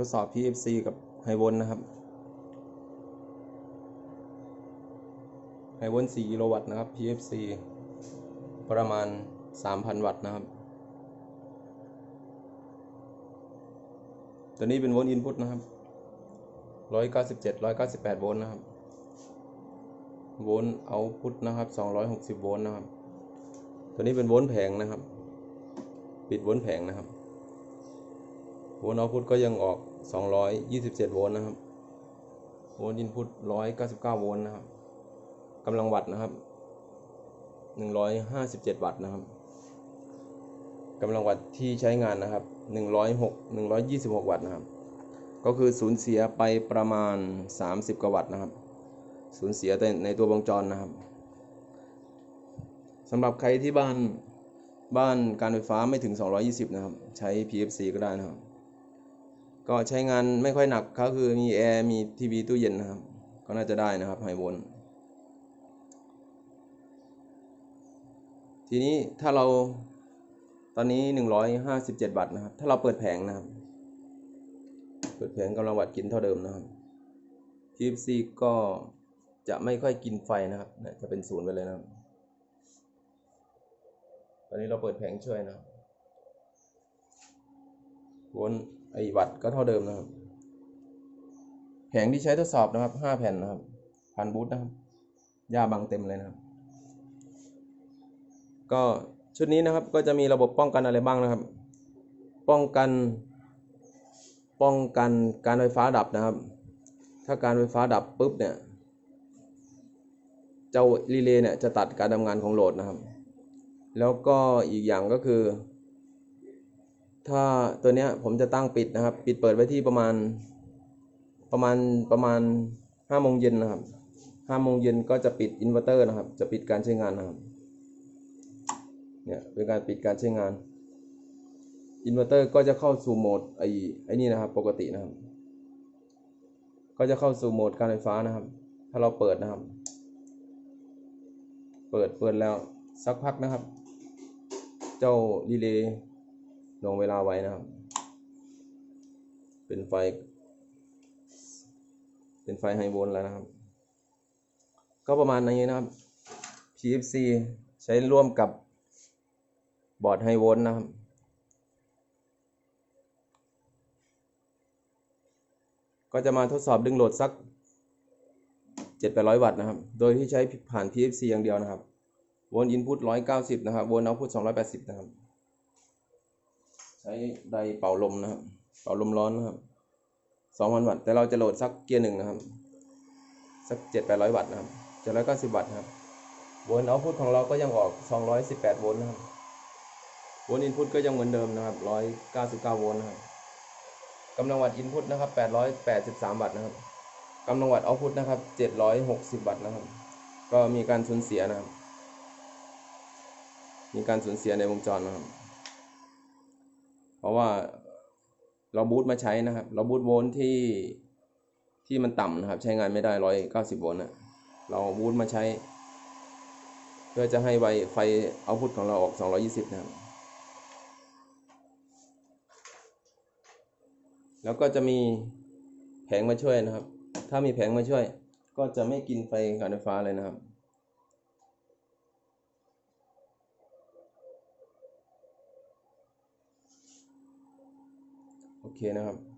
ทดสอบ PFC กับไฮโวลต์นะครับ ไฮโวลต์4กิโลวัตต์นะครับ PFC ประมาณ 3,000 วัตต์นะครับ ตัวนี้เป็นโวลต์อินพุตนะครับ 197 198 โวลต์นะครับ โวลต์เอาพุตนะครับ 260 โวลต์นะครับ ตัวนี้เป็นโวลต์แผงนะครับ ปิดโวลต์แผงนะครับ โวลต์เอาพุตก็ยังออก 227 โวลต์นะครับ โวลต์อินพุต199 โวลต์นะครับกำลังวัตต์นะครับ 157 วัตต์นะครับกำลังวัตต์ที่ใช้งานนะครับ 106 126 วัตต์นะครับ ก็คือสูญเสียไปประมาณ 30 กวัตต์นะครับ สูญเสียแต่ในตัววงจรนะครับสำหรับใครที่บ้านบ้านการไฟฟ้าไม่ถึง 220 นะครับ ใช้ PFC ก็ได้นะครับ ก็ใช้งานไม่ค่อยหนักก็คือมีแอร์มีทีวีตู้เย็นนะครับ ก็น่าจะได้นะครับไฮโวลทีนี้ถ้าเราตอนนี้ 157วัตต์นะครับ ถ้าเราเปิดแผงนะครับ เปิดแผงกำลังวัตต์กินเท่าเดิมนะครับ PFC ก็จะไม่ค่อยกินไฟนะครับ จะเป็นศูนย์ไปเลยนะครับ ตอนนี้เราเปิดแผงช่วยนะครับวน ไอวัตก็เท่าเดิมนะครับ แผงที่ใช้ทดสอบนะครับห้าแผ่นนะครับพันบูทนะครับหญ้าบังเต็มเลยนะครับ ก็ชุดนี้นะครับก็จะมีระบบป้องกันอะไรบ้างนะครับ ป้องกัน ป้องกันการไฟฟ้าดับนะครับ ถ้าการไฟฟ้าดับปุ๊บเนี่ยเจ้ารีเลย์เนี่ยจะตัดการทำงานของโหลดนะครับ แล้วก็อีกอย่างก็คือ ถ้าตัวเนี้ยผมจะตั้งปิดนะครับ ปิดเปิดไว้ที่ประมาณ ประมาณประมาณห้าโมงเย็นนะครับห้าโมงเย็นก็จะปิดอินเวอร์เตอร์นะครับ จะปิดการใช้งานนะครับ เนี่ยเป็นการปิดการใช้งานอินเวอร์เตอร์ก็จะเข้าสู่โหมดไอ้ไอ้นี่นะครับ ปกตินะครับ ก็จะเข้าสู่โหมดการไฟฟ้านะครับ ถ้าเราเปิดนะครับ เปิดเปิดแล้วสักพักนะครับ เจ้ารีเลย์ ลงเวลาไว้นะครับ เป็นไฟ เป็นไฟไฮโวลต์แล้วนะครับ ก็ประมาณนี้นะครับ PFC ใช้ร่วมกับบอร์ดไฮโวลต์นะครับก็จะมาทดสอบดึงโหลดสัก 7-800 วัตต์นะครับ โดยที่ใช้ผ่าน PFC อย่างเดียวนะครับ โวลต์อินพุต190 นะครับ โวลต์เอาพุต280 นะครับ ช้ไดเป่าลมนะครับ เป่าลมร้อนนะครับ2,000วัตต์ แต่เราจะโหลดสักเกียร์หนึ่งนะครับ สัก7-800วัตต์นะครับ790วัตต์นะครับโวลต์เอาพุตของเราก็ยังออก218โวลต์นะครับโวลต์อินพุตก็ยังเหมือนเดิมนะครับ199โวลต์นะครับกำลังวัตต์อินพุตนะครับ883วัตต์นะครับกำลังวัตต์เอาพุตนะครับ760วัตต์นะครับ ก็มีการสูญเสียนะครับ มีการสูญเสียในวงจรนะครับ เพราะว่าเราบูตมาใช้นะครับ เราบูตโวลต์ที่ที่มันต่ำนะครับ ใช้งานไม่ได้190โวลต์นะเราบูตมาใช้ เพื่อจะให้ไวไฟเอาพุตของเราออก220นะครับ แล้วก็จะมีแผงมาช่วยนะครับ ถ้ามีแผงมาช่วย ก็จะไม่กินไฟการไฟฟ้าเลยนะครับ කියන